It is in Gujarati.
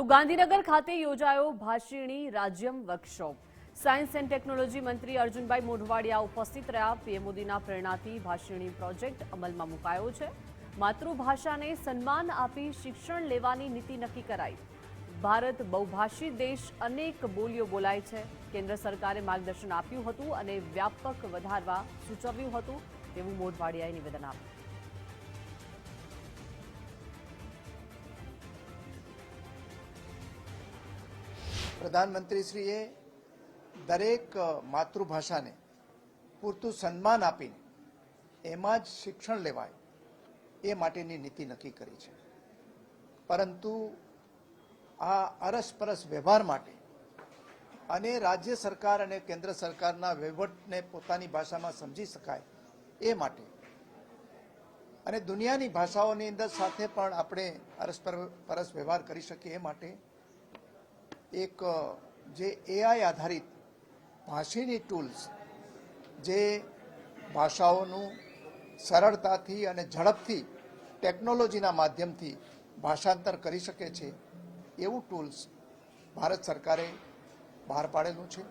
તો ગાંધીનગર ખાતે યોજાયો ભાષિણી રાજ્યમ વર્કશોપ સાયન્સ એન્ડ ટેકનોલોજી મંત્રી અર્જુનભાઈ મોઢવાડિયા ઉપસ્થિત રહ્યા. પીએમ મોદીના પ્રેરણાથી ભાષિણી પ્રોજેક્ટ અમલમાં મુકાયો છે. માતૃભાષાને સન્માન આપી શિક્ષણ લેવાની નીતિ નક્કી કરાઈ. ભારત બહુભાષી દેશ અનેક બોલીઓ બોલાય છે. કેન્દ્ર સરકારે માર્ગદર્શન આપ્યું હતું અને વ્યાપક વધારવા સૂચવ્યું હતું. તેવું મોઢવાડિયાએ નિવેદન આપ્યું. પ્રધાનમંત્રીશ્રીએ દરેક માતૃભાષાને પૂરતું સન્માન આપીને એમાં જ શિક્ષણ લેવાય એ માટેની નીતિ નક્કી કરી છે. પરંતુ આ અરસપરસ વ્યવહાર માટે અને રાજ્ય સરકાર અને કેન્દ્ર સરકારના વહીવટને પોતાની ભાષામાં સમજી શકાય એ માટે અને દુનિયાની ભાષાઓની અંદર સાથે પણ આપણે અરસપર, પરસ વ્યવહાર કરી શકીએ એ માટે એક જે એઆઈ આધારિત ભાષીની ટૂલ્સ જે ભાષાઓનું સરળતાથી અને ઝડપથી ટેકનોલોજીના માધ્યમથી ભાષાંતર કરી શકે છે, એવું ટૂલ્સ ભારત સરકારે બહાર પાડેલું છે.